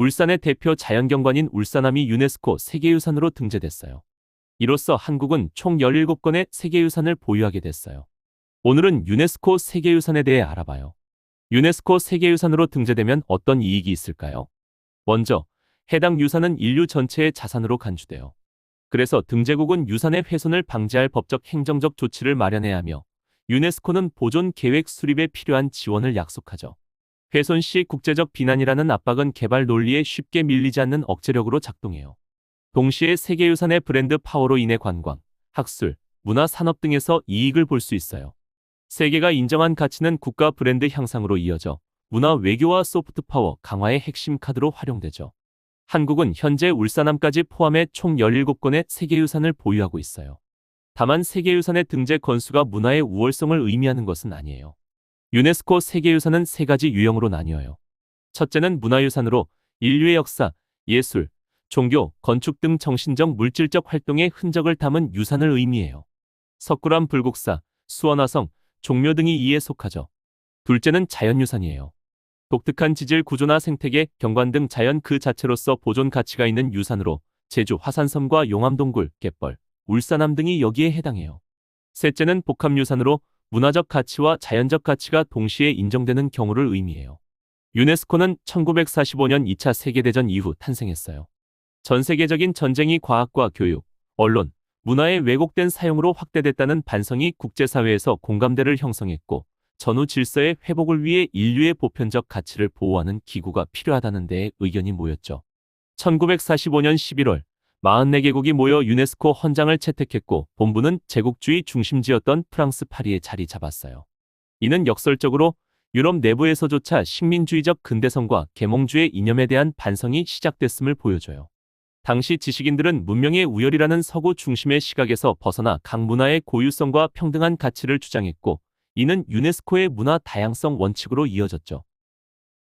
울산의 대표 자연경관인 울산함이 유네스코 세계유산으로 등재됐어요. 이로써 한국은 총 17건의 세계유산을 보유하게 됐어요. 오늘은 유네스코 세계유산에 대해 알아봐요. 유네스코 세계유산으로 등재되면 어떤 이익이 있을까요? 먼저, 해당 유산은 인류 전체의 자산으로 간주돼요. 그래서 등재국은 유산의 훼손을 방지할 법적 행정적 조치를 마련해야 하며 유네스코는 보존 계획 수립에 필요한 지원을 약속하죠. 훼손 시 국제적 비난이라는 압박은 개발 논리에 쉽게 밀리지 않는 억제력으로 작동해요. 동시에 세계유산의 브랜드 파워로 인해 관광, 학술, 문화 산업 등에서 이익을 볼 수 있어요. 세계가 인정한 가치는 국가 브랜드 향상으로 이어져 문화 외교와 소프트 파워 강화의 핵심 카드로 활용되죠. 한국은 현재 울산함까지 포함해 총 17건의 세계유산을 보유하고 있어요. 다만 세계유산의 등재 건수가 문화의 우월성을 의미하는 것은 아니에요. 유네스코 세계유산은 세 가지 유형으로 나뉘어요. 첫째는 문화유산으로 인류의 역사, 예술, 종교, 건축 등 정신적 물질적 활동의 흔적을 담은 유산을 의미해요. 석굴암 불국사, 수원화성, 종묘 등이 이에 속하죠. 둘째는 자연유산이에요. 독특한 지질 구조나 생태계, 경관 등 자연 그 자체로서 보존 가치가 있는 유산으로 제주 화산섬과 용암동굴, 갯벌, 울산함 등이 여기에 해당해요. 셋째는 복합유산으로 문화적 가치와 자연적 가치가 동시에 인정되는 경우를 의미해요. 유네스코는 1945년 2차 세계대전 이후 탄생했어요. 전 세계적인 전쟁이 과학과 교육, 언론, 문화의 왜곡된 사용으로 확대됐다는 반성이 국제사회에서 공감대를 형성했고, 전후 질서의 회복을 위해 인류의 보편적 가치를 보호하는 기구가 필요하다는 데에 의견이 모였죠. 1945년 11월 44개국이 모여 유네스코 헌장을 채택했고 본부는 제국주의 중심지였던 프랑스 파리에 자리 잡았어요. 이는 역설적으로 유럽 내부에서조차 식민주의적 근대성과 계몽주의 이념에 대한 반성이 시작됐음을 보여줘요. 당시 지식인들은 문명의 우열이라는 서구 중심의 시각에서 벗어나 각 문화의 고유성과 평등한 가치를 주장했고 이는 유네스코의 문화 다양성 원칙으로 이어졌죠.